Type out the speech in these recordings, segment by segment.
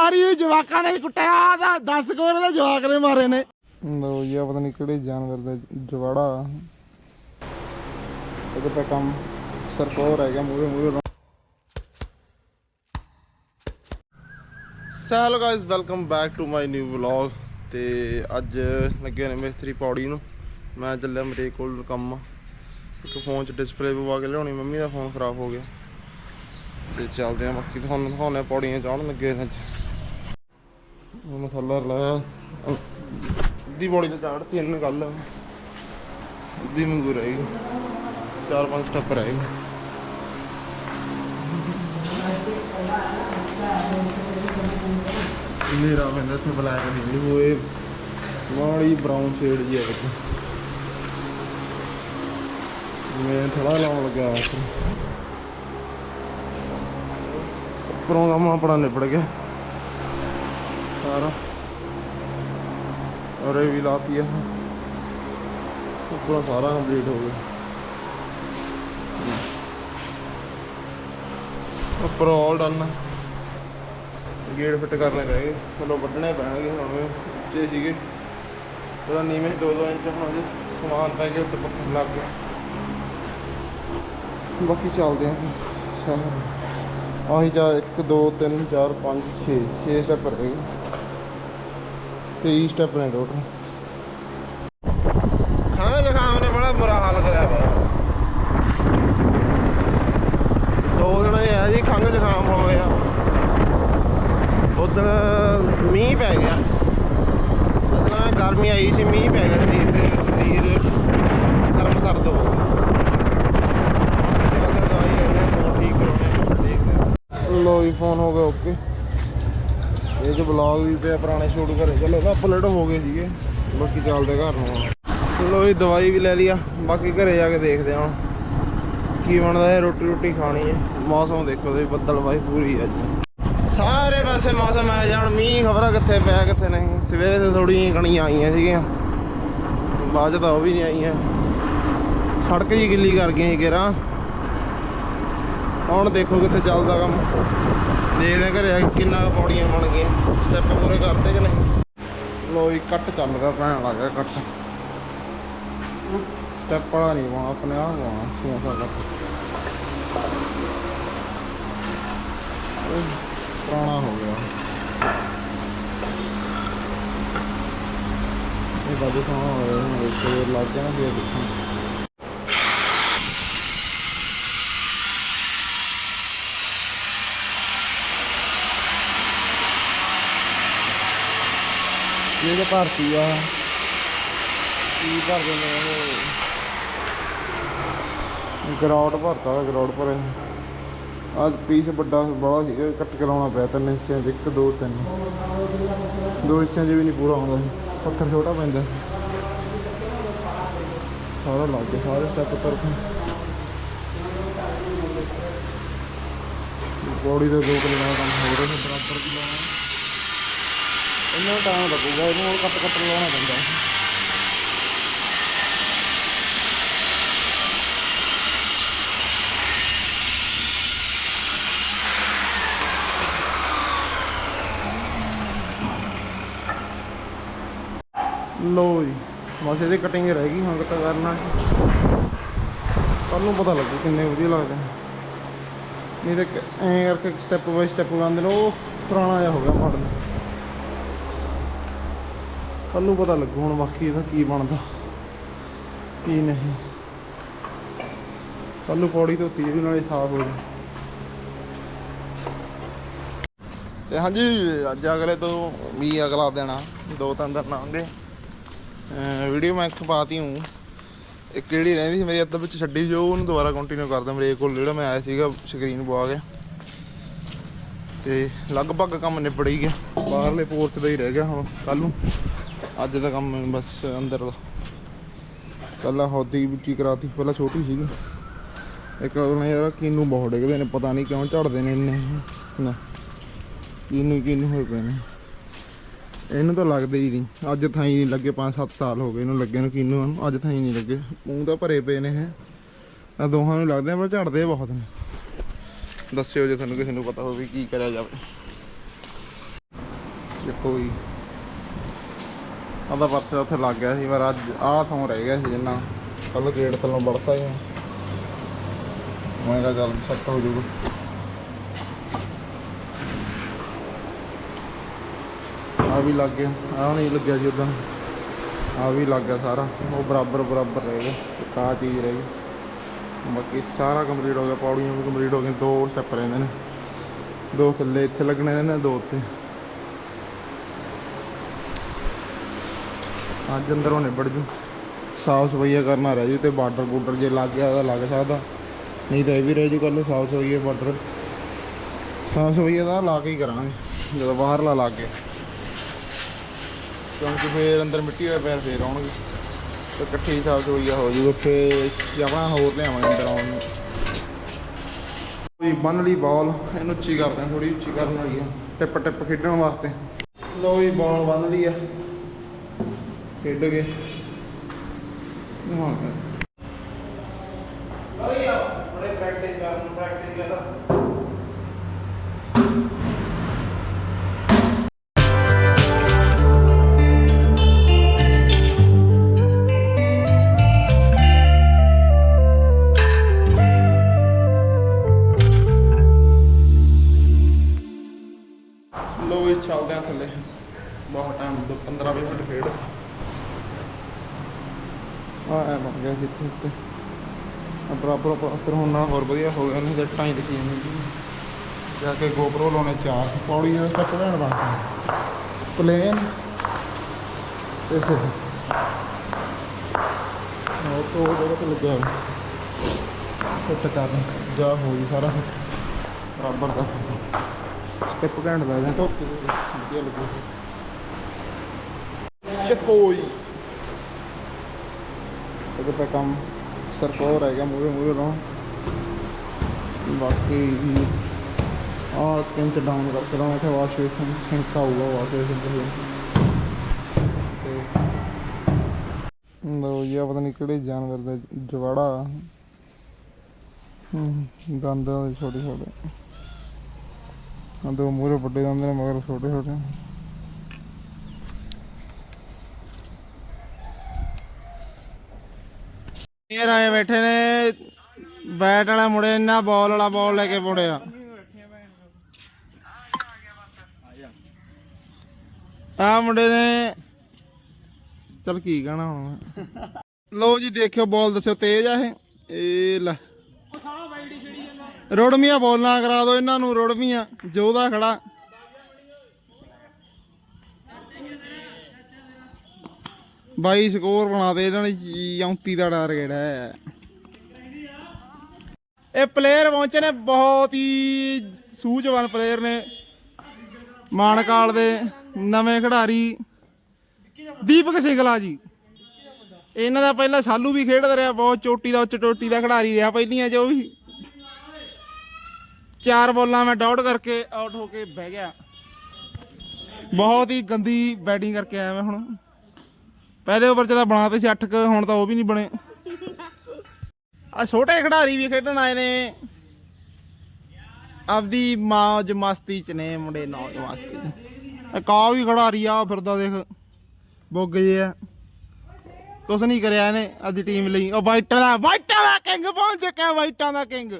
ਮਾਰੀ ਜਵਾਕਾਂ ਨੇ ਕੁੱਟਿਆ ਦਾ 10 ਕੋਲ ਦੇ ਜਵਾਕ ਨੇ ਮਾਰੇ ਨੇ। ਲੋ ਜੀ ਪਤਾ ਨਹੀਂ ਕਿਹੜੇ ਜਾਨਵਰ ਦਾ ਜਵਾੜਾ। ਇਹਦੇ ਤਾਂ ਕੰਮ ਸਰਕੋਰ ਹੈਗਾ ਮੂਰੇ ਮੂਰੇ so guys welcome back to my new vlog ਤੇ ਅੱਜ ਲੱਗੇ ਨੇ ਮਿਸਤਰੀ ਪੌੜੀ ਨੂੰ। ਮੈਂ ਚੱਲਿਆ ਮੇਰੇ ਕੋਲ ਕੰਮ। ਇੱਕ ਫੋਨ 'ਚ ਡਿਸਪਲੇ ਪਵਾ ਕੇ ਲਿਆਉਣੀ, ਮੰਮੀ ਦਾ ਫੋਨ ਖਰਾਬ ਹੋ ਗਿਆ। ਤੇ ਚੱਲਦੇ ਆ ਬਾਕੀ ਤੁਹਾਨੂੰ ਦਿਖਾਉਂਦੇ ਪੌੜੀਆਂ ਚੜ੍ਹਨ ਲੱਗੇ ਨੇ ਅੱਜ। ਮਸਾਲਾ ਲਾਇਆ ਦੀ ਬੋੜੀ ਤੇ ਚੜ੍ਹ ਤਿੰਨ ਗੱਲ ਅੱਧੀ ਮੰਗੂ ਰਹੇਗੀ ਚਾਰ ਪੰਜ ਸਟੈਪ ਰਹੇਗੀ ਮੇਰਾ ਬੰਦਾ ਤੇ ਬਲੈਕ ਨਹੀਂ ਹੋਏ ਮਾੜੀ ਬਰਾਊਨ ਸ਼ੇਡ ਜੀ ਆ ਵਿੱਚ ਮੈਂ ਥੋੜਾ ਲਾਉਣ ਲੱਗਾ ਉੱਪਰੋਂ ਕੰਮ ਆਪਣਾ ਨਿਬੜ ਗਿਆ। ਸਾਰਾ। ਔਰ ਇਹ ਵੀ ਲਾਤੀ ਆ। ਉੱਪਰੋਂ ਸਾਰਾ ਕੰਪਲੀਟ ਹੋ ਗਿਆ। ਉੱਪਰੋਂ ਆਲ ਡਨ ਗੇਟ ਫਿੱਟ ਕਰਨੇ ਪਏ। ਚਲੋ ਵੱਢਣੇ ਪੈਣਗੇ ਹੁਣ ਉੱਚੇ ਸੀਗੇ। ਉਹਦਾ ਨੀਵੇਂ 2-2 ਇੰਚ ਹੁਣ ਜੇ ਸਮਾਨ ਪੈ ਕੇ ਉੱਤੇ ਪੱਖਾ ਲੱਗ ਗਿਆ ਬਾਕੀ ਚੱਲਦੇ ਆਂ ਸ਼ਹਿਰ। ਆਹੀ ਜਾ 1 2 3 4 5 6 6 ਸਟੈਪ ਰਹੇਗੇ 23 ਸਟੈਪ ਨੇ ਟੋਟਲ ਖਾਣਾ ਜ਼ੁਕਾਮ ਨੇ ਬੜਾ ਬੁਰਾ ਹਾਲ ਕਰਿਆ ਪਿਆ ਦੋ ਦਿਨ ਇਹ ਆ ਜੀ ਖੰਘ ਜ਼ੁਕਾਮ ਹੋ ਗਿਆ। ਉਧਰ ਮੀਂਹ ਪੈ ਗਿਆ। ਅਸਲਾਂ ਗਰਮੀ ਆਈ ਸੀ ਮੀਂਹ ਪੈ ਗਿਆ ਸਰੀਰ ਤੇ ਸਰੀਰ ਗਰਮ ਸਰਦ ਹੋ ਗਿਆ। ਲੋ ਜੀ ਫੋਨ ਹੋ ਗਿਆ ਓਕੇ ਇਹ ਜੋ ਬਲੌਗ ਵੀ ਪਿਆ ਪੁਰਾਣੇ ਸ਼ੂਟ ਕਰੇ ਚਲੋ ਅਪਲੋਡ ਹੋ ਗਏ ਸੀਗੇ। ਬਾਕੀ ਚੱਲਦੇ ਘਰ ਨੂੰ ਹੁਣ ਲੋ ਦਵਾਈ ਵੀ ਲੈ ਲਿਆ ਬਾਕੀ ਘਰੇ ਜਾ ਕੇ ਦੇਖਦੇ ਹਾਂ ਕੀ ਬਣਦਾ ਹੈ ਰੋਟੀ ਰੋਟੀ ਖਾਣੀ ਹੈ। ਮੌਸਮ ਦੇਖੋ ਤੇ ਬੱਦਲਵਾਈ ਪੂਰੀ ਅੱਜ। ਸਾਰੇ ਪਾਸੇ ਮੌਸਮ ਆ ਜਾਣ ਮੀਂਹ ਖਬਰਾਂ ਕਿੱਥੇ ਪਿਆ, ਕਿੱਥੇ ਨਹੀਂ। ਸਵੇਰੇ ਤੇ ਥੋੜੀਆਂ ਕਣੀਆਂ ਆਈਆਂ ਸੀਗੀਆਂ। ਬਾਅਦ ਤਾਂ ਉਹ ਵੀ ਨਹੀਂ ਆਈਆਂ। ਸੜਕ ਜੀ ਗਿੱਲੀ ਕਰ ਗਈਆਂ ਸੀ ਕਿਰਾਂ ਹੁਣ ਦੇਖੋ ਕਿੱਥੇ ਚੱਲਦਾ ਕੰਮ। ਦੇਖਦੇ ਘਰੇ ਆ ਕਿੰਨਾ ਪੌੜੀਆਂ ਬਣ ਗਈਆਂ। ਸਟੈਪ ਪੂਰੇ ਕਰਤੇ ਕਿ ਨਹੀਂ? ਲੋ ਕੱਟ ਚੱਲ ਰਿਹਾ ਪੈਣ ਲੱਗ ਗਿਆ ਕੱਟ ਸਟੈਪ ਵਾਲਾ ਨਹੀਂ ਪਾਉਣਾ, ਆਪਣੇ ਆਪ ਪਾਉਣਾ ਸੋਫਾ ਕੱਟ ਪੁਰਾਣਾ ਹੋ ਗਿਆ। ਇਹ ਬਾਜੂ ਤੋਂ ਲੱਗ ਗਿਆ ਨਾ ਫੇਰ ਦੇਖਾਂ ਇਹ ਤਾਂ ਭਰਤੀ ਆ। ਕੀ ਭਰ ਦਿੰਦੇ ਉਹ ਗਰਾਊਟ ਭਰਤਾ ਵਾ ਗਰਾਊਟ ਭਰੇ। ਅੱਜ ਪੀਸ ਵੱਡਾ ਬੜਾ ਸੀਗਾ ਕੱਟ ਕੇ ਲਾਉਣਾ ਪਿਆ ਤਿੰਨ ਹਿੱਸਿਆਂ 'ਚ ਇੱਕ ਦੋ ਤਿੰਨ। ਦੋ ਹਿੱਸਿਆਂ 'ਚ ਵੀ ਨਹੀਂ ਪੂਰਾ ਸੀ ਪੱਥਰ ਛੋਟਾ ਪੈਂਦਾ। ਸਾਰਾ ਲੱਗ ਗਿਆ ਸਾਰੇ ਸਟੈਪ ਉੱਪਰ। ਤੋਂ ਬੋਡੀ ਦੇ ਦੋ ਕਿਲੋ ਦਾ ਕੰਮ ਹੋ ਰਿਹਾ ਬਰਾਬਰ। ਦੀ ਲਾਉਣਾ ਟਾਈਮ ਲੱਗੂਗਾ, ਇਹਨੂੰ ਹੋਰ ਕੱਟ ਕੱਟ ਲਾਉਣਾ ਪੈਂਦਾ। ਲੋ ਜੀ, ਬਸ ਇਹਦੀ ਕਟਿੰਗ ਰਹਿ ਗਈ, ਹੁਣ ਕਿਤਾ ਕਰਨਾ ਕੱਲ ਪਤਾ ਲੱਗੂ ਕਿੰਨੇ ਵਧੀਆ ਲੱਗਦੇ ਨਹੀਂ ਤਾਂ ਐਂ ਕਰਕੇ ਸਟੈਪ ਬਾਈ ਸਟੈਪ ਲਾਉਂਦੇ ਨੇ ਉਹ ਪੁਰਾਣਾ ਜਿਹਾ ਹੋ ਗਿਆ ਮਾਡਲ ਕੱਲ ਨੂੰ ਪਤਾ ਲੱਗੂ ਹੁਣ ਬਾਕੀ ਇਹਦਾ ਕੀ ਬਣਦਾ, ਕੀ ਨਹੀਂ। ਕੱਲ ਨੂੰ ਪੌੜੀ ਧੋਤੀ ਜਿਹੜੀ, ਨਾਲੇ ਸਾਫ਼ ਹੋ ਜਾ ਤੇ ਹਾਂਜੀ, ਅੱਜ ਅਗਲੇ ਤੋਂ ਵੀ ਅਗਲਾ ਦੇਣਾ ਦੋ ਤਿੰਨ ਦਿਨ ਆਉਂਦੇ ਵੀਡੀਓ ਮੈਂ ਖਪਾਤੀ ਹੂੰ। ਇੱਕ ਜਿਹੜੀ ਰਹਿੰਦੀ ਸੀ ਮੇਰੀ ਅੱਧ ਵਿੱਚ ਛੱਡੀ ਜੋ ਉਹਨੂੰ ਦੁਬਾਰਾ ਕੰਟੀਨਿਊ ਕਰਦਾ ਮੇਰੇ ਕੋਲ, ਜਿਹੜਾ ਮੈਂ ਆਇਆ ਸੀਗਾ ਸਕਰੀਨ ਪਵਾ ਕੇ। ਤੇ ਲਗਭਗ ਕੰਮ ਨਿਬੜ ਹੀ ਗਿਆ। ਬਾਹਰਲੇ ਪੋਰਚ ਦਾ ਹੀ ਰਹਿ ਗਿਆ ਹੁਣ ਕੱਲ ਨੂੰ। ਅੱਜ ਦਾ ਕੰਮ ਬਸ ਅੰਦਰ ਦਾ ਕੱਲਾ ਹੌਦੀ ਵਿੱਚ ਕਰਾਤੀ, ਪਹਿਲਾਂ ਛੋਟੀ ਸੀਗੀ। ਇੱਕ ਉਹਨੇ ਯਾਰ ਕੀਨੂ ਬਹੁਤ ਡਿੱਗਦੇ ਨੇ, ਪਤਾ ਨਹੀਂ ਕਿਉਂ ਝੜਦੇ ਨੇ ਇੰਨੇ। ਨਾ। ਕੀਨੂ ਹੀ ਹੋਏ ਪਏ ਨੇ। ਇਹਨੂੰ ਤਾਂ ਲੱਗਦੇ ਹੀ ਨਹੀਂ ਅੱਜ ਥਾਈ ਨਹੀਂ ਲੱਗੇ 5-7 ਸਾਲ ਹੋ ਗਏ ਇਹਨੂੰ ਲੱਗੇ ਨੂੰ ਕੀਨੂ ਨੂੰ। ਅੱਜ ਥਾਈ ਨਹੀਂ ਲੱਗੇ। ਮੂੰਹ ਤਾਂ ਭਰੇ ਪਏ ਨੇ ਇਹ। ਆ ਦੋਹਾਂ ਨੂੰ ਲੱਗਦੇ ਪਰ ਝੜਦੇ ਬਹੁਤ ਨੇ। ਦੱਸਿਓ ਜੇ ਤੁਹਾਨੂੰ ਕਿਸੇ ਨੂੰ ਪਤਾ ਹੋਵੇ ਕੀ ਕਰਿਆ ਜਾਵੇ। ਕੋਈ ਜੀ ਆਦਾ ਉੱਥੇ ਲੱਗ ਗਿਆ ਸੀ, ਪਰ ਅੱਜ ਆਹ ਥਾਂ ਰਹਿ ਗਿਆ ਸੀ ਜਿੰਨਾ ਕੱਲ ਗੇਟ ਥੱਲੋਂ ਵੜਤਾ ਹੀ ਮੈਂ ਕਿਹਾ ਚੱਲ ਸੈੱਟ ਹੋ ਜੂਗਾ। ਆ ਵੀ ਲੱਗ ਗਿਆ, ਆਹ ਨਹੀਂ ਲੱਗਿਆ ਜੀ ਉਦਾਂ ਆ ਵੀ ਲੱਗ ਗਿਆ ਸਾਰਾ, ਉਹ ਬਰਾਬਰ ਬਰਾਬਰ ਰਹਿ ਗਿਆ ਇੱਕ ਆਹ ਚੀਜ਼ ਰਹਿ ਗਈ। ਬਾਕੀ ਸਾਰਾ ਕੰਪਲੀਟ ਹੋ ਗਿਆ, ਪੌੜੀਆਂ ਵੀ ਕੰਪਲੀਟ ਹੋ ਗਈਆਂ, ਦੋ ਸਟੈਪ ਰਹਿੰਦੇ ਨੇ। ਦੋ ਥੱਲੇ ਇੱਥੇ ਲੱਗਣੇ ਰਹਿੰਦੇ ਨੇ, ਦੋ ਉੱਤੇ। ਅੱਜ ਅੰਦਰੋਂ ਨਿਬੜ ਜੂ। ਸਾਫ਼ ਸਫਾਈਆ ਕਰਨਾ ਰਹਿ ਜੂ ਤੇ ਬਾਰਡਰ ਬੂਡਰ ਜੇ ਲੱਗ ਗਿਆ ਤਾਂ ਲੱਗ ਸਕਦਾ। ਨਹੀਂ ਤਾਂ ਇਹ ਵੀ ਰਹਿ ਜੂ ਕੱਲ ਸਾਫ਼ ਸਫਾਈਆ ਬਾਰਡਰ। ਸਾਫ਼ ਸਫਾਈਆ ਦਾ ਲਾ ਕੇ ਹੀ ਕਰਾਂਗੇ, ਜਦੋਂ ਬਾਹਰਲਾ ਲੱਗ ਗਿਆ। ਕਿਉਂਕਿ ਫੇਰ ਅੰਦਰ ਮਿੱਟੀ ਹੋਏ ਪੈਰ ਫੇਰ ਆਉਣਗੇ। ਤੇ ਇਕੱਠੇ ਹੀ ਸਾਫ਼ ਸਫਾਈਆ ਹੋ ਜੂ ਫੇਰ ਆਪਣਾ ਹੋਰ ਲਿਆਵਾਂਗੇ ਅੰਦਰ ਆਉਣ ਨੂੰ। ਕੋਈ ਬੰਨ ਲਈ ਬਾਲ, ਇਹਨੂੰ ਉੱਚੀ ਕਰਦੇ ਆ ਥੋੜੀ ਉੱਚੀ ਕਰਨ ਵਾਲੀ ਆ। ਟਿਪ ਟਿਪ ਖੇਡਣ ਵਾਸਤੇ। ਲੋ ਜੀ, ਬਾਲ ਬੰਨ ਲਈ ਆ। ਖੇਡ ਗਏ। ਹਾਂ। ਵਧੀਆ ਬੜੇ ਪ੍ਰੈਕਟਿਸ ਕਰਨ ਪ੍ਰੈਕਟਿਸ ਕਰਦਾ ਲੋ ਇਹ ਚੱਲਦੇ ਆ ਥੱਲੇ। ਬਹੁਤ ਟਾਈਮ ਦੋ 15 20 ਮਿੰਟ ਖੇਡ। ਆ ਐ ਬਣ ਗਿਆ ਜਿੱਥੇ ਉੱਤੇ ਆ ਬਰਾਬਰ ਬਰਾਬਰ ਹੁਣ ਨਾ ਹੋਰ ਵਧੀਆ ਹੋ ਗਿਆ ਨਹੀਂ ਤੇ ਟਾਈ ਦਿਖੀ ਜਾਂਦੀ ਜਾ ਕੇ GoPro ਲਾਉਣੇ ਚਾਰ ਪੌੜੀ ਦਾ ਸਟੈਪ ਲੈਣ ਵਾਸਤੇ ਪਲੇਨ। ਤੇ ਸਿਰ ਉਹ ਤੋਂ ਤੇ ਲੱਗਿਆ ਸੈੱਟ ਕਰਨ ਜਾ ਹੋ ਜੀ ਸਾਰਾ ਬਰਾਬਰ ਦਾ। ਸਟੈਪ ਘੈਂਟ ਲੱਗਦਾ ਤਾਂ ਵਧੀਆ ਲੱਗੂ। ਚੱਕੋ ਜੀ ਇਹਦੇ ਕੰਮ ਸਰਕੋਰ ਹੈਗਾ ਮੂਰੇ ਮੂਰੇ ਰੋ ਬਾਕੀ ਆ ਕਿੰਚ ਡਾਊਨ ਕਰਕੇ ਰੋ ਇੱਥੇ ਵਾਸ਼ ਬੇਸਿਨ ਸਿੰਕ ਆਊਗਾ ਵਾਸ਼ ਬੇਸਿਨ ਤੇ ਲੋ ਜੀ ਪਤਾ ਨਹੀਂ ਕਿਹੜੇ ਜਾਨਵਰ ਦਾ ਜਵਾੜਾ। ਹੂੰ, ਦੰਦਾਂ ਦੇ ਛੋਟੇ ਛੋਟੇ ਆ ਦੋ ਮੂਰੇ ਵੱਡੇ ਦੰਦ ਨੇ, ਮਗਰ ਛੋਟੇ ਛੋਟੇ ਇਹ ਆਏ ਬੈਠੇ ਨੇ, ਬੈਟ ਵਾਲਾ ਮੁੰਡੇ ਇੰਨਾ ਬਾਲ ਵਾਲਾ ਬਾਲ ਲੈ ਕੇ ਮੁੜਿਆ ਆ ਮੁੰਡੇ ਨੇ, ਚਲ ਕੀ ਕਹਿਣਾ ਹੁਣ। ਲੋ ਜੀ, ਦੇਖਿਓ ਬਾਲ ਦੱਸਿਓ, ਤੇਜ਼ ਆ ਇਹ। ਇਹ ਲੈ। ਰੋੜਮੀਆਂ ਬੋਲਾਂ ਕਰਾ ਦਿਓ, ਇਹਨਾਂ ਨੂੰ ਰੋੜਮੀਆਂ ਜੋਦਾ ਖੜਾ। ਬਾਈ ਸਕੋਰ ਬਣਾ ਦੇ ਇਹਨਾਂ ਨੇ 34 ਦਾ ਟਾਰਗੇਟ ਹੈ। ਇਹ ਪਲੇਅਰ ਪਹੁੰਚੇ ਨੇ, ਬਹੁਤ ਹੀ ਸੂਝਵਾਨ ਪਲੇਅਰ ਨੇ। ਮਾਨਕਾਲ ਦੇ ਨਵੇਂ ਖਿਡਾਰੀ। ਦੀਪਕ ਸਿੰਘਲਾ ਜੀ। ਇਹਨਾਂ ਦਾ ਪਹਿਲਾਂ ਸਾਲੂ ਵੀ ਖੇਡਦਾ ਰਿਹਾ, ਬਹੁਤ ਚੋਟੀ ਦਾ ਉੱਚ ਚੋਟੀ ਦਾ ਖਿਡਾਰੀ ਰਿਹਾ ਪਹਿਲੀਆਂ ਜੋ ਵੀ। ਚਾਰ ਬੋਲਾਂ ਮੈਂ ਡਾਊਟ ਕਰਕੇ ਆਊਟ ਹੋ ਕੇ ਬਹਿ ਗਿਆ। ਬਹੁਤ ਹੀ ਗੰਦੀ ਬੈਟਿੰਗ ਕਰਕੇ ਆਇਆ ਮੈਂ ਹੁਣ। ਪਹਿਲੇ ਓਵਰ ਚ ਤਾਂ ਬਣਾਤੇ ਸੀ 8 ਕ, ਹੁਣ ਤਾਂ ਉਹ ਵੀ ਨਹੀਂ ਬਣੇ। ਆ ਛੋਟੇ ਖਿਡਾਰੀ ਵੀ ਖੇਡਣ ਆਏ ਨੇ। ਆਪਦੀ ਮौज ਮਸਤੀ ਚ ਨੇ, ਮੁੰਡੇ ਨੌਜ ਮਸਤੀ ਚ। ਇੱਕ ਆਹ ਵੀ ਖਿਡਾਰੀ ਆ ਫਿਰਦਾ ਦੇਖ, ਬੁੱਗ ਜੇ ਆ। ਕੁਛ ਨਹੀਂ ਕਰਿਆ ਇਹਨੇ ਆਪਦੀ ਟੀਮ ਲਈ। ਉਹ ਵਾਈਟਾਂ ਦਾ ਵਾਈਟਾਂ ਦਾ ਕਿੰਗ ਪਹੁੰਚ ਚੁੱਕਿਆ, ਵਾਈਟਾਂ ਦਾ ਕਿੰਗ।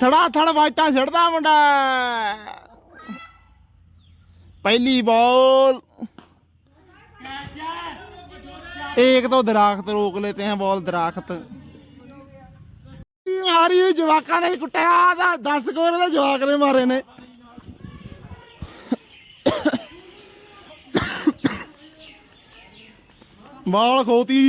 ਥੜਾ ਥੜ ਵਾਈਟਾਂ ਛੱਡਦਾ ਮੁੰਡਾ। ਪਹਿਲੀ ਬਾਲ एक तो दरख्त रोक लेते हैं बॉल दरख्त ਮਾਰੀ ਹੋਈ ਜਵਾਕਾਂ ਨੇ ਕੁੱਟਿਆ ਦਾ 10 ਸਕੋਰ ਦਾ ਜਵਾਕ ਨੇ ਮਾਰੇ ਨੇ ਬਾਲ ਖੋਤੀ